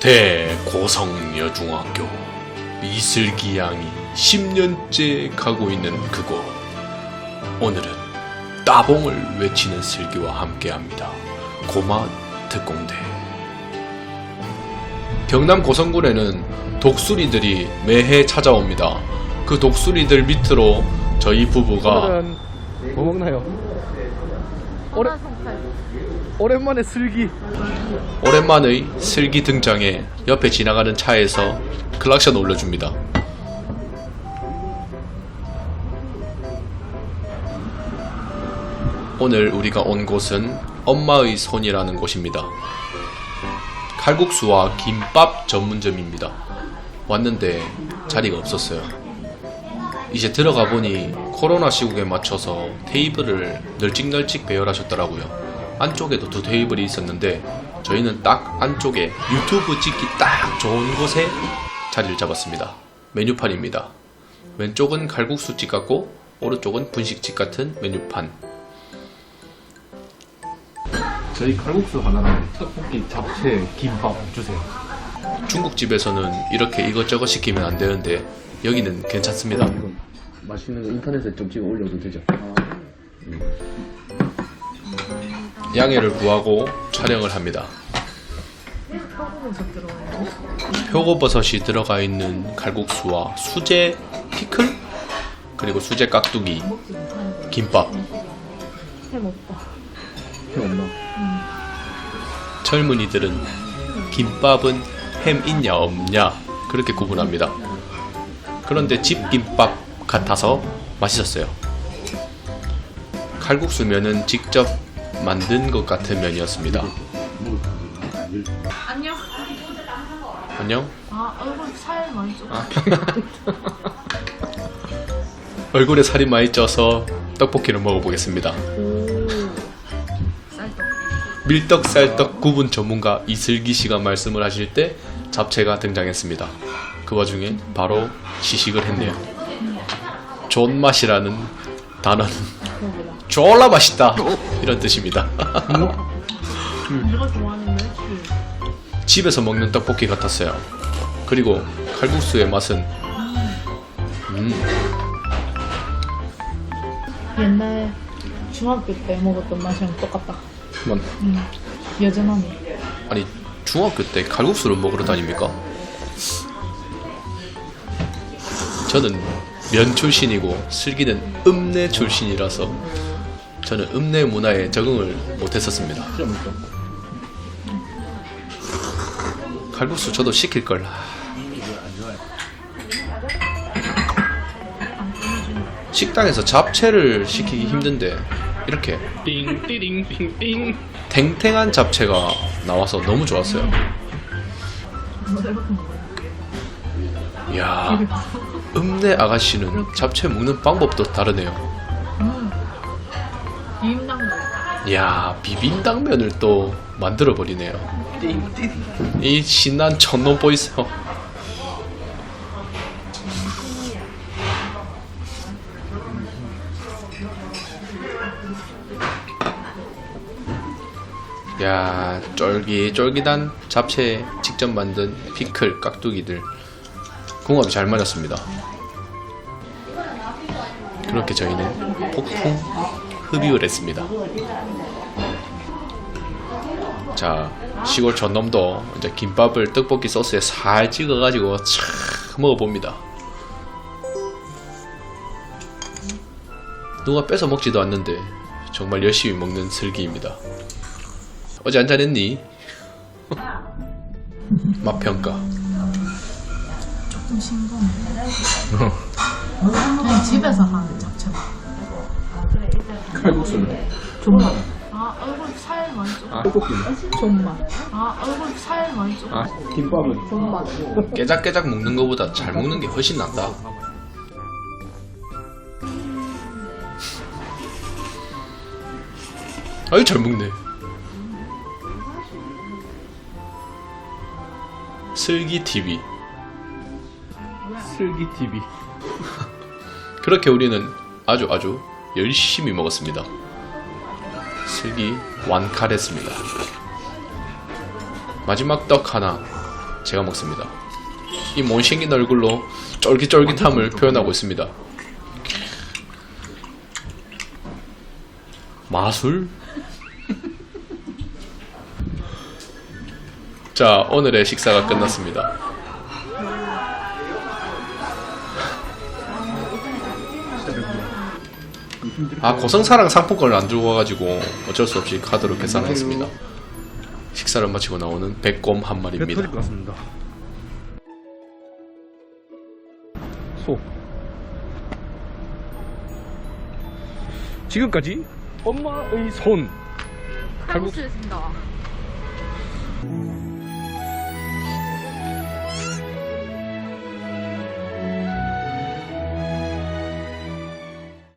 대고성여중학교 이슬기 양이 10년째 가고 있는 그곳. 오늘은 따봉을 외치는 슬기와 함께합니다. 고마 특공대. 경남 고성군에는 독수리들이 매해 찾아옵니다. 그 독수리들 밑으로 저희 부부가 뭐 먹나요? 오래, 오랜만에 슬기 오랜만의 슬기 등장에 옆에 지나가는 차에서 클락션 올려줍니다. 오늘 우리가 온 곳은 엄마의 손이라는 곳입니다. 칼국수와 김밥 전문점입니다. 왔는데 자리가 없었어요. 이제 들어가 보니 코로나 시국에 맞춰서 테이블을 널찍널찍 배열하셨더라고요. 안쪽에도 두 테이블이 있었는데 저희는 딱 안쪽에 유튜브 찍기 딱 좋은 곳에 자리를 잡았습니다. 메뉴판입니다. 왼쪽은 칼국수집 같고 오른쪽은 분식집 같은 메뉴판. 저희 칼국수 하나랑 떡볶이, 잡채, 김밥 주세요 중국집에서는 이렇게 이것저것 시키면 안 되는데 여기는 괜찮습니다. 맛있는 거 인터넷에 좀 찍어 올려도 되죠? 양해를 구하고 촬영을 합니다. 표고버섯이 들어가 있는 칼국수와 수제 피클 그리고 수제 깍두기 김밥 햄 없나? 젊은이들은 김밥은 햄 있냐 없냐 그렇게 구분합니다. 그런데 집 김밥 같아서 맛있었어요. 칼국수 면은 직접 만든 것 같은 면이었습니다. 안녕. 안녕? 아 얼굴 살 많이 쪄. 얼굴에 살이 많이 쪄서 떡볶이를 먹어보겠습니다. 쌀떡. 밀떡쌀떡 구분 전문가 이슬기 씨가 말씀을 하실 때 잡채가 등장했습니다. 그 와중에 바로 시식을 했네요. 존맛이라는 단어는 졸라 맛있다 이런 뜻입니다. 내가 좋아하는 멸치. 집에서 먹는 떡볶이 같았어요. 그리고 칼국수의 맛은 음, 옛날 중학교 때 먹었던 맛이랑 똑같다. 만 여전하네. 아니 중학교 때 칼국수를 먹으러 다닙니까? 저는 면 출신이고 슬기는 읍내 출신이라서 저는 읍내 문화에 적응을 못했었습니다. 칼국수 저도 시킬 걸. 식당에서 잡채를 시키기 힘든데 이렇게 띵띠링 탱탱한 잡채가 나와서 너무 좋았어요. 이야, 읍내 아가씨는 잡채 먹는 방법도 다르네요. 비빔당. 이야, 비빔당면을 또 만들어 버리네요. 이 신난 촌놈 보이세요? 야, 쫄깃쫄깃한 잡채 직접 만든 피클 깍두기들 궁합이 잘 맞았습니다. 그렇게 저희는 폭풍 흡입을 했습니다. 자, 시골 전놈도 이제 김밥을 떡볶이 소스에 살 찍어가지고 촥 먹어봅니다. 누가 뺏어 먹지도 않는데 정말 열심히 먹는 슬기입니다. 어제 한잔 했니? 맛 평가. 조금 싱거워. 그냥 집에서 하는 잡채 맛. 칼국수는 존맛. 아 얼굴 살 많이 쪄. 아 떡볶이는? 존맛. 아 얼굴 살 많이 쪄. 아 김밥은? 존맛. 깨작깨작 먹는 것보다 잘 먹는 게 훨씬 낫다. 아유 잘 먹네. 슬기 TV. 슬기 TV 그렇게 우리는 아주 아주 열심히 먹었습니다. 슬기 완칼했습니다. 마지막 떡 하나 제가 먹습니다. 이 못생긴 얼굴로 쫄깃쫄깃함을 표현하고 있습니다. 마술? 자, 오늘의 식사가 끝났습니다. 아, 고성사랑 상품권을 안 들고 와가지고 어쩔 수 없이 카드로 계산을 했습니다. 식사를 마치고 나오는 백곰 한배 마리입니다. 터질 것 같습니다. 소. 지금까지 엄마의 손. 칼국수였습니다.